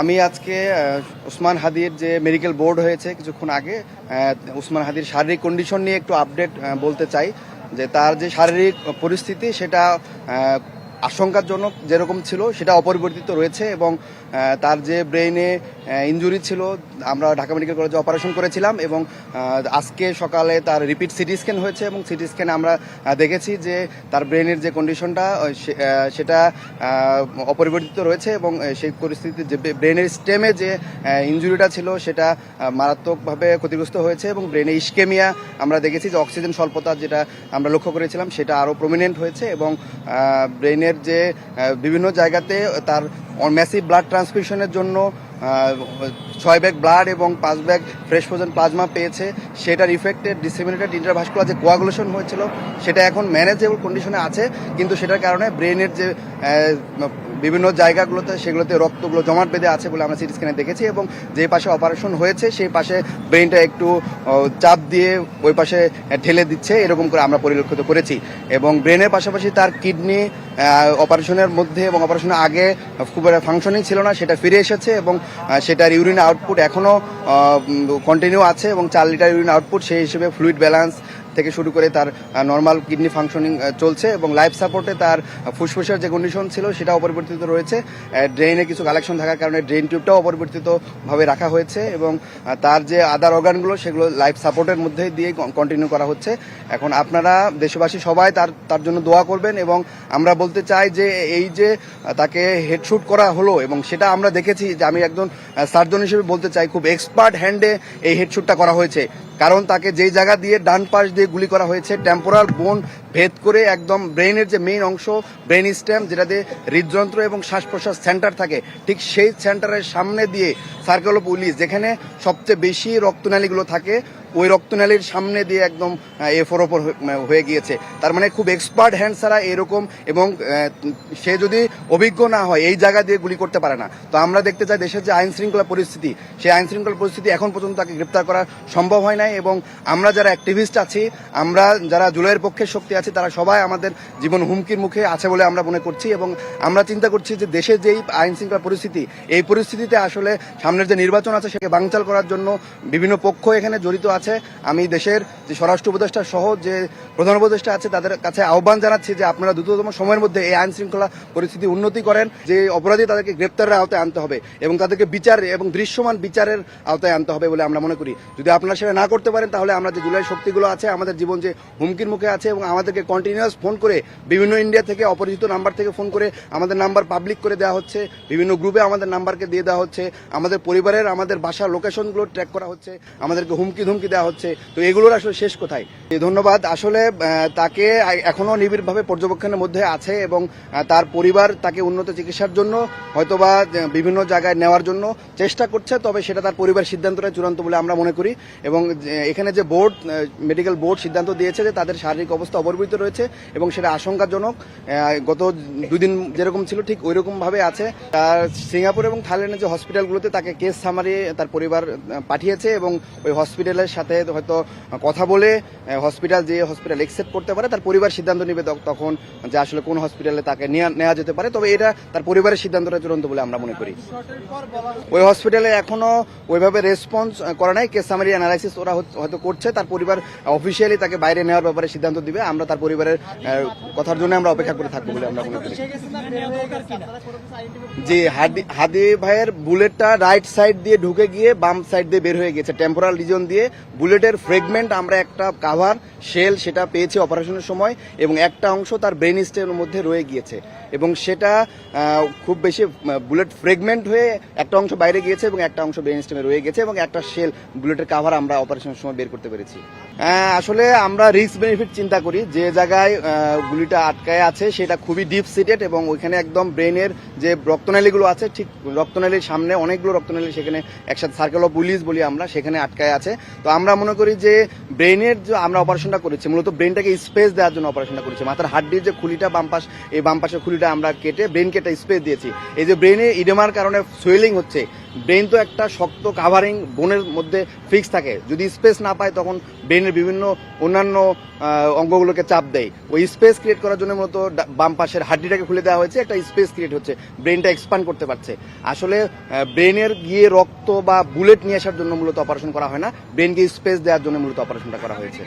আমি আজকে উসমান হাদির যে মেডিকেল বোর্ড হয়েছে কিছুক্ষণ আগে উসমান হাদির শারীরিক কন্ডিশন নিয়ে একটু আপডেট বলতে চাই, যে তার যে শারীরিক পরিস্থিতি সেটা আশঙ্কাজনক যেরকম ছিল, সেটা অপরিবর্তিত রয়েছে এবং তার যে ব্রেইনে ইনজুরি ছিল, আমরা ঢাকা মেডিকেল কলেজে অপারেশন করেছিলাম এবং আজকে সকালে তার রিপিট সিটি স্ক্যান হয়েছে এবং সিটি স্ক্যানে আমরা দেখেছি যে তার ব্রেনের যে কন্ডিশনটা সেটা অপরিবর্তিত রয়েছে এবং সেই পরিস্থিতিতে যে ব্রেনের স্টেমে যে ইনজুরিটা ছিল, সেটা মারাত্মকভাবে ক্ষতিগ্রস্ত হয়েছে এবং ব্রেনে ইস্কেমিয়া আমরা দেখেছি যে অক্সিজেন স্বল্পতা যেটা আমরা লক্ষ্য করেছিলাম, সেটা আরও প্রমিনেন্ট হয়েছে এবং ব্রেনের যে বিভিন্ন জায়গাতে তার ম্যাসিভ ব্লাড ট্রান্সফিউশনের জন্য ছয় ব্যাগ ব্লাড এবং পাঁচ ব্যাগ ফ্রেশ ফ্রোজেন প্লাজমা পেয়েছে। সেটার ইফেক্টে ডিসেমিনেটেড ইন্টারভাস্কুলার যে কোয়াগুলেশন হয়েছিল, সেটা এখন ম্যানেজেবল কন্ডিশনে আছে, কিন্তু সেটার কারণে ব্রেনের যে বিভিন্ন জায়গাগুলোতে সেগুলোতে রক্তগুলো জমাট বেঁধে আছে বলে আমরা সিটি স্ক্যানে দেখেছি এবং যে পাশে অপারেশন হয়েছে, সেই পাশে ব্রেনটা একটু চাপ দিয়ে ওই পাশে ঠেলে দিচ্ছে, এরকম করে আমরা পরিলক্ষিত করেছি। এবং ব্রেনের পাশাপাশি তার কিডনি অপারেশনের মধ্যে এবং অপারেশনের আগে খুব ফাংশনিং ছিল না, সেটা ফিরে এসেছে এবং সেটার ইউরিন আউটপুট এখনও কন্টিনিউ আছে এবং চার লিটার ইউরিন আউটপুট সেই হিসেবে ফ্লুইড ব্যালেন্স থেকে শুরু করে তার নর্মাল কিডনি ফাংশনিং চলছে এবং লাইফ সাপোর্টে তার ফুসফুসের যে কন্ডিশন ছিল সেটা অপরিবর্তিত রয়েছে। ড্রেনে কিছু কালেকশন থাকার কারণে ড্রেন টিউবটাও অপরিবর্তিতভাবে রাখা হয়েছে এবং তার যে আদার অর্গানগুলো সেগুলো লাইফ সাপোর্টের মধ্যে দিয়ে কন্টিনিউ করা হচ্ছে। এখন আপনারা দেশবাসী সবাই তার তার জন্য দোয়া করবেন এবং আমরা বলতে চাই যে এই যে তাকে হেডশুট করা হলো এবং সেটা আমরা দেখেছি যে আমি একজন সার্জন হিসেবে বলতে চাই, খুব এক্সপার্ট হ্যান্ডে এই হেডশুটটা করা হয়েছে। কারণ তাকে যেই জায়গা দিয়ে ডান পাশ দিয়ে গুলি করা হয়েছে টেম্পোরাল বোন ভেদ করে একদম ব্রেনের যে মেইন অংশ ব্রেন স্ট্যাম্প যেটা দিয়ে হৃদযন্ত্র এবং শ্বাস প্রশ্বাস সেন্টার থাকে, ঠিক সেই সেন্টারের সামনে দিয়ে সার্কেল অফ পুলিশ যেখানে সবচেয়ে বেশি রক্তনালীগুলো থাকে ওই রক্তনালীর সামনে দিয়ে একদম এফোর ওপর হয়ে গিয়েছে। তার মানে খুব এক্সপার্ট হ্যান্ড ছাড়া এরকম এবং সে যদি অভিজ্ঞ না হয়, এই জায়গা দিয়ে গুলি করতে পারে না। তো আমরা দেখতে চাই দেশের যে আইন শৃঙ্খলা পরিস্থিতি, সেই আইন শৃঙ্খলা পরিস্থিতি এখন পর্যন্ত তাকে গ্রেপ্তার করা সম্ভব হয় নাই এবং আমরা যারা অ্যাক্টিভিস্ট আছি, আমরা যারা জুলাইয়ের পক্ষে শক্তি আছি, তারা সবাই আমাদের জীবন হুমকির মুখে আছে বলে আমরা মনে করছি এবং আমরা চিন্তা করছি যে দেশের যেই আইন শৃঙ্খলা পরিস্থিতি, এই পরিস্থিতিতে আসলে সামনের যে নির্বাচন আছে, সেকে বাংচাল করার জন্য বিভিন্ন পক্ষ এখানে জড়িত আছে। আমি দেশের যে স্বরাষ্ট্র উপদেষ্টা সহ যে প্রধান উপদেষ্টা আছে, তাদের কাছে আহ্বান জানাচ্ছি যে আপনারা দ্রুততম সময়ের মধ্যে এই আইন শৃঙ্খলা পরিস্থিতি উন্নতি করেন, যে অপরাধী তাদেরকে গ্রেপ্তারের আওতায় আনতে হবে এবং তাদেরকে বিচার এবং দৃশ্যমান বিচারের আওতায় আনতে হবে বলে আমরা মনে করি। যদি আপনারা সেটা না করতে পারেন, তাহলে আমরা যে জুলাই শক্তিগুলো আছে, আমাদের জীবন যে হুমকির মুখে আছে এবং আমাদেরকে কন্টিনিউয়াস ফোন করে বিভিন্ন ইন্ডিয়া থেকে অপরিচিত নাম্বার থেকে ফোন করে আমাদের নাম্বার পাবলিক করে দেওয়া হচ্ছে, বিভিন্ন গ্রুপে আমাদের নাম্বারকে দিয়ে দেওয়া হচ্ছে, আমাদের পরিবারের, আমাদের বাসার লোকেশনগুলো ট্র্যাক করা হচ্ছে, আমাদেরকে হুমকি ধুমকি দেওয়া হচ্ছে। তো এগুলোর আসলে শেষ কোথায়? ধন্যবাদ। আসলে তাকে এখনও নিবিড়ভাবে পর্যবেক্ষণের মধ্যে আছে এবং তার পরিবার তাকে উন্নত চিকিৎসার জন্য, হয়তোবা বিভিন্ন জায়গায় নেওয়ার জন্য চেষ্টা করছে, তবে সেটা তার পরিবার সিদ্ধান্তটাই চূড়ান্ত বলে আমরা মনে করি। এবং এখানে যে বোর্ড মেডিকেল বোর্ড সিদ্ধান্ত দিয়েছে যে তাদের শারীরিক অবস্থা অপরিবর্তিত রয়েছে এবং সেটা আশঙ্কাজনক গত দুদিন যেরকম ছিল ঠিক ওই রকম ভাবে আছে। তার সিঙ্গাপুর এবং থাইল্যান্ডের যে হসপিটালগুলোতে তাকে কেস সামারি তার পরিবার পাঠিয়েছে এবং ওই হসপিটালের হয়তো কথা বলে হসপিটাল যে হসপিটাল একসেপ্ট করতে পারে, তার পরিবার সিদ্ধান্ত নেবে তখন যে আসলে কোন হসপিটালে তাকে নেওয়া যেতে পারে। তবে এটা তার পরিবারের সিদ্ধান্তটা চূড়ান্ত বলে আমরা মনে করি। ওই হসপিটালে এখনও ওইভাবে রেসপন্স করা নাই। কেস সামারি অ্যানালাইসিস ওরা হয়তো করছে। তার পরিবার অফিসিয়ালি তাকে বাইরে নেওয়ার ব্যাপারে সিদ্ধান্ত দিবে। আমরা তার পরিবারের কথার জন্য আমরা অপেক্ষা করে থাকব বলে আমরা মনে করি। জি, হাদি হাদি ভাইয়ের বুলেটটা রাইট সাইড দিয়ে ঢুকে গিয়ে বাম সাইড দিয়ে বের হয়ে গেছে টেম্পোরাল রিজন দিয়ে বুলেটের ফ্রেগমেন্ট আমরা একটা কাভার শেল সেটা পেয়েছি অপারেশনের সময় এবং একটা অংশ তার ব্রেন স্টেমের মধ্যে রয়ে গিয়েছে। এবং সেটা খুব বেশি বুলেট ফ্রেগমেন্ট হয়ে একটা অংশ বাইরে গিয়েছে এবং একটা অংশ ব্রেন স্টেমে রয়ে গেছে এবং একটা শেল বুলেটের কাভার আমরা অপারেশনের সময় বের করতে পেরেছি। আসলে আমরা রিস্ক বেনিফিট চিন্তা করি। যে জায়গায় গুলিটা আটকায় আছে, সেটা খুবই ডিপ সিটেড এবং ওইখানে একদম ব্রেনের যে রক্তনালীগুলো আছে, ঠিক রক্তনালীর সামনে অনেকগুলো রক্তনালী সেখানে একসাথে সার্কেল অফ বুলিজ বলি আমরা, সেখানে আটকায় আছে। তো আমরা মনে করি যে ব্রেনের যে আমরা অপারেশনটা করেছি, মূলত ব্রেনটাকে স্পেস দেওয়ার জন্য অপারেশনটা করেছি। মাথার হাড্ডির যে খুলিটা বামপাশ এই বামপাশের খুলিটা আমরা কেটে ব্রেনকে একটা স্পেস দিয়েছি। এই যে ব্রেনে ইডেমার কারণে সোয়েলিং হচ্ছে ব্রেন তো একটা শক্ত কাভারিং বোনের মধ্যে ফিক্স থাকে। যদি স্পেস না পায়, তখন ব্রেনের বিভিন্ন অন্যান্য অঙ্গগুলোকে চাপ দেয়। ওই স্পেস ক্রিয়েট করার জন্য মূলত বাম পাশের হাড্ডিটাকে খুলে দেওয়া হয়েছে, একটা স্পেস ক্রিয়েট হচ্ছে। ব্রেনটা এক্সপান্ড করতে পারছে। আসলে ব্রেনের গিয়ে রক্ত বা বুলেট নিয়ে আসার জন্য মূলত অপারেশন করা হয় না। ব্রেনকে স্পেস দেওয়ার জন্য মূলত অপারেশনটা করা হয়েছে।